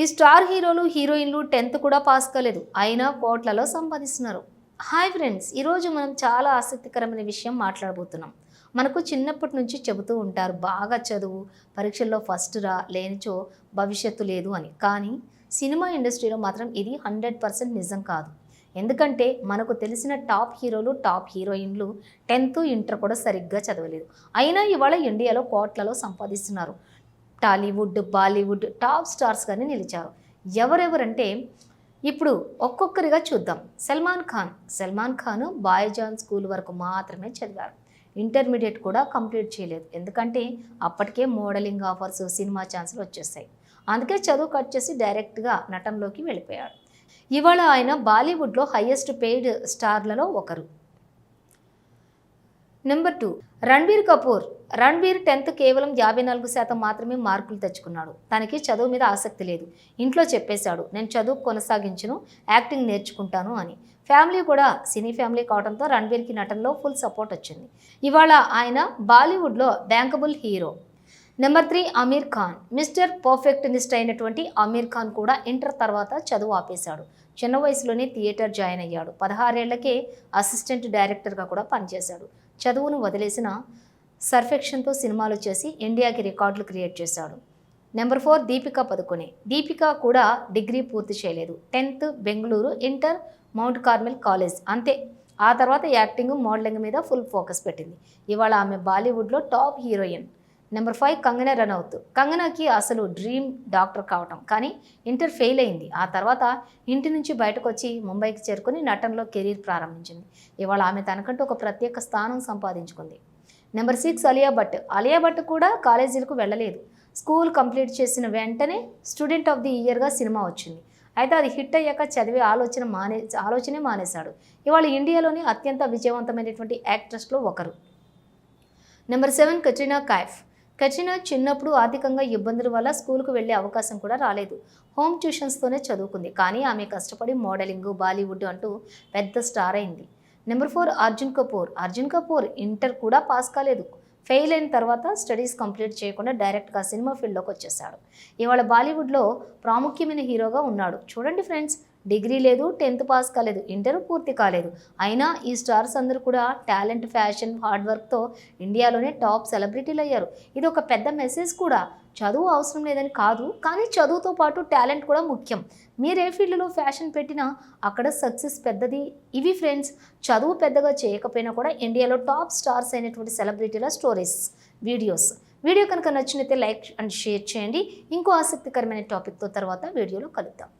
ఈ స్టార్ హీరోలు హీరోయిన్లు టెన్త్ కూడా పాస్ కాలేదు. అయినా కోట్లలో సంపాదిస్తున్నారు. హాయ్ ఫ్రెండ్స్ ఈరోజు మనం చాలా ఆసక్తికరమైన విషయం మాట్లాడబోతున్నాం. మనకు చిన్నప్పటి నుంచి చెబుతూ ఉంటారు బాగా చదువు పరీక్షల్లో ఫస్ట్ రా లేనిచో భవిష్యత్తు లేదు అని. కానీ సినిమా ఇండస్ట్రీలో మాత్రం ఇది హండ్రెడ్ పర్సెంట్ నిజం కాదు. ఎందుకంటే మనకు తెలిసిన టాప్ హీరోలు టాప్ హీరోయిన్లు టెన్త్ ఇంటర్ కూడా సరిగ్గా చదవలేదు. అయినా ఇవాళ ఇండియాలో కోట్లలో సంపాదిస్తున్నారు. టాలీవుడ్ బాలీవుడ్ టాప్ స్టార్స్గానే నిలిచారు ఎవరెవరంటే ఇప్పుడు ఒక్కొక్కరిగా చూద్దాం. సల్మాన్ ఖాన్. సల్మాన్ ఖాన్ బాయ్జాన్ స్కూల్ వరకు మాత్రమే చదివారు. ఇంటర్మీడియట్ కూడా కంప్లీట్ చేయలేదు. ఎందుకంటే అప్పటికే మోడలింగ్ ఆఫర్స్ సినిమా ఛాన్సులు వచ్చేస్తాయి అందుకే చదువు కట్ చేసి డైరెక్ట్గా నటంలోకి వెళ్ళిపోయాడు. ఇవాళ ఆయన బాలీవుడ్లో హయ్యెస్ట్ పెయిడ్ స్టార్లలో ఒకరు. Number two Ranbir Kapoor. Ranbir tenth కేవలం యాభై నాలుగు శాతం మాత్రమే మార్కులు తెచ్చుకున్నాడు. తనకి చదువు మీద ఆసక్తి లేదు. ఇంట్లో చెప్పేశాడు నేను చదువు కొనసాగించును యాక్టింగ్ నేర్చుకుంటాను అని. ఫ్యామిలీ కూడా సినీ ఫ్యామిలీ కావడంతో రణ్బీర్కి నటనలో ఫుల్ సపోర్ట్ వచ్చింది. ఇవాళ ఆయన బాలీవుడ్లో bankable hero. Number three Aamir Khan. Mister perfectionist అయినటువంటి అమీర్ ఖాన్ కూడా ఇంటర్ తర్వాత చదువు ఆపేశాడు. చిన్న వయసులోనే థియేటర్ జాయిన్ అయ్యాడు. పదహారేళ్ళకే అసిస్టెంట్ డైరెక్టర్గా కూడా పనిచేశాడు. చదువును వదిలేసిన సర్ఫెక్షన్తో సినిమాలు చేసి ఇండియాకి రికార్డులు క్రియేట్ చేశాడు. Number four Deepika Padukone. Deepika కూడా డిగ్రీ పూర్తి చేయలేదు. Tenth Bengaluru inter Mount Carmel college. అంతే. ఆ తర్వాత యాక్టింగ్ మోడలింగ్ మీద ఫుల్ ఫోకస్ పెట్టింది. ఇవాళ ఆమె బాలీవుడ్లో top heroine. Number five Kangana Ranaut. కంగనాకి అసలు డ్రీమ్ డాక్టర్ కావటం. కానీ ఇంటర్ ఫెయిల్ అయింది. ఆ తర్వాత ఇంటి నుంచి బయటకు వచ్చి ముంబైకి చేరుకుని నటనలో కెరీర్ ప్రారంభించింది. ఇవాళ ఆమె తనకంటూ ఒక ప్రత్యేక స్థానం సంపాదించుకుంది. Number six Alia Bhatt. Alia Bhatt కూడా కాలేజీలకు వెళ్ళలేదు. స్కూల్ కంప్లీట్ చేసిన వెంటనే స్టూడెంట్ ఆఫ్ ది ఇయర్గా సినిమా వచ్చింది. అయితే అది హిట్ అయ్యాక చదివే ఆలోచన మానే ఆలోచనే మానేశాడు. ఇవాళ ఇండియాలోని అత్యంత విజయవంతమైనటువంటి యాక్ట్రెస్లో ఒకరు. Number seven Katrina Kaif. Katrina చిన్నప్పుడు ఆర్థికంగా ఇబ్బందుల వల్ల స్కూల్కు వెళ్ళే అవకాశం కూడా రాలేదు. హోమ్ ట్యూషన్స్తోనే చదువుకుంది. కానీ ఆమె కష్టపడి మోడలింగ్ బాలీవుడ్ అంటూ పెద్ద స్టార్ అయింది. Number four Arjun Kapoor. Arjun Kapoor inter కూడా పాస్ కాలేదు. ఫెయిల్ అయిన తర్వాత స్టడీస్ కంప్లీట్ చేయకుండా డైరెక్ట్గా సినిమా ఫీల్డ్లోకి వచ్చేసాడు ఇవాళ బాలీవుడ్లో ప్రాముఖ్యమైన హీరోగా ఉన్నాడు. చూడండి ఫ్రెండ్స్ డిగ్రీ లేదు టెన్త్ పాస్ కాలేదు ఇంటర్ పూర్తి కాలేదు. అయినా ఈ స్టార్స్ అందరూ కూడా టాలెంట్ ఫ్యాషన్ హార్డ్ వర్క్తో ఇండియాలోనే టాప్ సెలబ్రిటీలు అయ్యారు. ఇది ఒక పెద్ద మెసేజ్ కూడా. చదువు అవసరం లేదని కాదు కానీ చదువుతో పాటు టాలెంట్ కూడా ముఖ్యం. మీరు ఏ ఫీల్డ్లో ఫ్యాషన్ పెట్టినా అక్కడ సక్సెస్ పెద్దది. ఇవి ఫ్రెండ్స్ చదువు పెద్దగా చేయకపోయినా కూడా ఇండియాలో టాప్ స్టార్స్ అయినటువంటి సెలబ్రిటీల స్టోరీస్ వీడియోస్. వీడియో కనుక నచ్చినైతే లైక్ అండ్ షేర్ చేయండి. ఇంకో ఆసక్తికరమైన టాపిక్తో తర్వాత వీడియోలో కలుద్దాం.